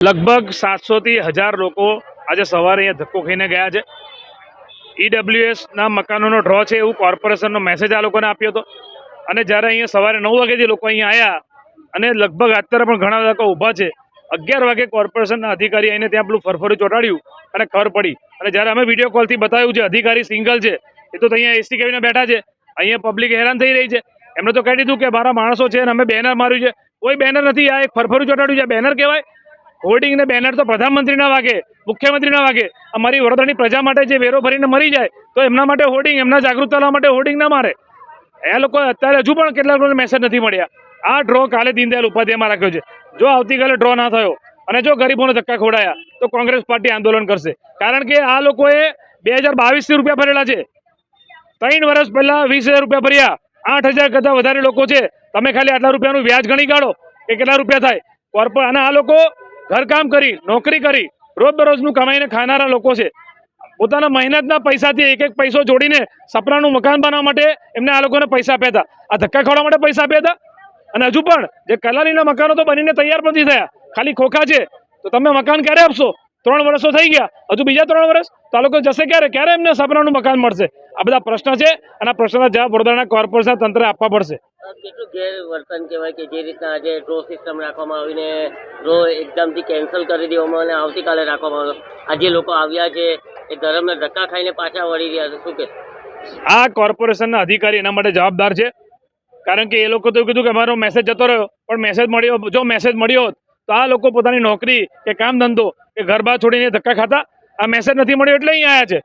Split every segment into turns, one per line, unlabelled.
લગભગ સાતસોથી હજાર લોકો આજે સવારે અહીંયા ધક્કો ખાઈને ગયા છે. ઈડબ્લ્યુએસના મકાનોનો ડ્રો છે એવું કોર્પોરેશનનો મેસેજ આ લોકોને આપ્યો હતો. અને જ્યારે અહીંયા સવારે નવ વાગ્યાથી લોકો અહીંયા આવ્યા અને લગભગ અત્યારે પણ ઘણા લોકો ઊભા છે, અગિયાર વાગે કોર્પોરેશનના અધિકારી આવીને ત્યાં પેલું ફરફરું ચોંટાડ્યું અને ખબર પડી. અને જ્યારે અમે વીડિયો કોલથી બતાવ્યું છે અધિકારી સિંગલ છે, એ તો અહીંયા એસી કેવીને બેઠા છે. અહીંયા પબ્લિક હેરાન થઈ રહી છે. એમણે તો કહી દીધું કે મારા માણસો છે અને અમે બેનર માર્યું છે. કોઈ બેનર નથી, આ એક ફરફરું ચોંટાડ્યું છે. બેનર કહેવાય હોર્ડિંગ ને બેનર તો પ્રધાનમંત્રીના વાગે, મુખ્યમંત્રીના વાગે. અમારી વડોદરાની પ્રજા માટે જે વેરો ભરીને મરી જાય, તો એમના માટે હોર્ડિંગ એમના જાગૃત કરવા માટે હોર્ડિંગ ના મારે. એ લોકો અત્યારે હજુ પણ કેટલાક લોકોને મેસેજ નથી મળ્યા. આ ડ્રો કાલે દીનદયાલ ઉપાધ્યાયમાં રાખ્યો છે. જો આવતીકાલે ડ્રો ના થયો અને જો ગરીબોને ધક્કા ખોડાયા તો કોંગ્રેસ પાર્ટી આંદોલન કરશે. કારણ કે આ લોકોએ બે હજાર બાવીસથી રૂપિયા ભરેલા છે. ત્રણ વર્ષ પહેલા વીસ હજાર રૂપિયા ભર્યા. આઠ હજાર કરતાં વધારે લોકો છે. તમે ખાલી આટલા રૂપિયાનું વ્યાજ ગણી કાઢો કે કેટલા રૂપિયા થાય. કોર્પોરેટ અને આ લોકો ઘરકામ કરી, નોકરી કરી, રોજબરોજનું કમાઈને ખાનારા લોકો છે. પોતાના મહેનતના પૈસાથી એક એક પૈસો જોડીને સપનાનું મકાન બનાવવા માટે એમને આ લોકોને પૈસા આપ્યા આ ધક્કા ખાવા માટે પૈસા આપ્યા અને હજુ પણ જે કલાલીના મકાનો તો બનીને તૈયાર નથી થયા. ખાલી ખોખા છે. તો તમે મકાન ક્યારે આપશો? ત્રણ વર્ષો થઈ ગયા. હજુ બીજા ત્રણ વર્ષ? તો આ લોકો જશે ક્યારે? ક્યારે એમને સપનાનું મકાન મળશે? આ બધા પ્રશ્ન છે અને આ પ્રશ્નના જવાબ વડોદરાના કોર્પોરેશન તંત્રે આપવા પડશે.
કેટલું ગેરવર્તન કહેવાય કે જે રીતના આજે ડ્રો સિસ્ટમ રાખવામાં આવીને ડ્રો એકદમથી કેન્સલ કરી દેવામાં અને આવતીકાલે રાખવામાં આવ્યો. આજે લોકો આવ્યા છે એ ગરમને ધક્કા ખાઈને પાછા વળી રહ્યા છે. શું કે
આ કોર્પોરેશનના અધિકારી એના માટે જવાબદાર છે. કારણ કે એ લોકો તો કીધું કે અમારો મેસેજ જતો રહ્યો. પણ મેસેજ મળ્યો જો મેસેજ મળ્યો હોત તો આ લોકો પોતાની નોકરી કે કામ ધંધો કે ઘર બહાર છોડીને ધક્કા ખાતા આ મેસેજ નથી મળ્યો એટલે અહીં આવ્યા છે.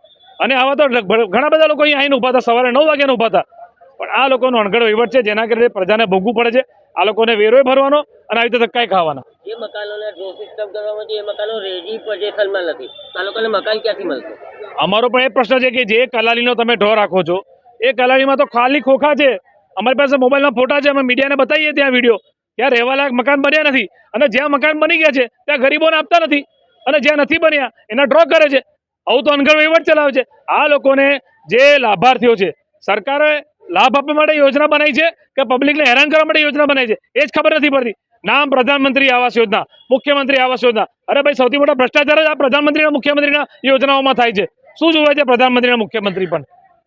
અને આવા તો ઘણા બધા લોકો અહીં આવીને ઊભા હતા સવારે નવ વાગ્યાને ઊભા હતા. પણ આ લોકોનો અણઘડ વહીવટ છે જેના કારણે પ્રજાને ભોગવું પડે છે. આ લોકોને વેરોય ભરવાનો અને આવી રીતે ધક્કા ખાવાના.
જે મકાનોને ડ્રો સિસ્ટમ કરવામાં એ મકાનો રેડી પોઝિશનમાં નથી. આ લોકોને મકાન ક્યાંથી મળશે?
અમારો પણ એ પ્રશ્ન છે કે જે કલાલીનો તમે ઢો રાખો છો એ કલાલીમાં તો ખાલી ખોખા છે. અમારી પાસે મોબાઈલમાં ફોટા છે અમે મીડિયાને બતાવીએ ત્યાં વીડિયો ત્યાં રહેવા લાયક મકાન બન્યા નથી. અને જ્યાં મકાન બની ગયા છે, ત્યાં ગરીબોને આપતા નથી. અને જ્યાં નથી બન્યા, એના ડ્રો કરે છે. આવું તો અનગઢ વહીવટ ચલાવે છે. આ લોકોને જે લાભાર્થીઓ છે, સરકારે લાભ આપવા માટે યોજના બનાવી છે કે પબ્લિકને હેરાન કરવા માટે યોજના બનાવી છે? એ જ ખબર નથી પડતી. નામ પ્રધાનમંત્રી આવાસ યોજના, મુખ્યમંત્રી આવાસ યોજના. અરે ભાઈ, સૌથી મોટા ભ્રષ્ટાચાર જ આ પ્રધાનમંત્રીના, મુખ્યમંત્રીના યોજનાઓમાં થાય છે. શું જોવે છે પ્રધાનમંત્રીના, મુખ્યમંત્રી પણ?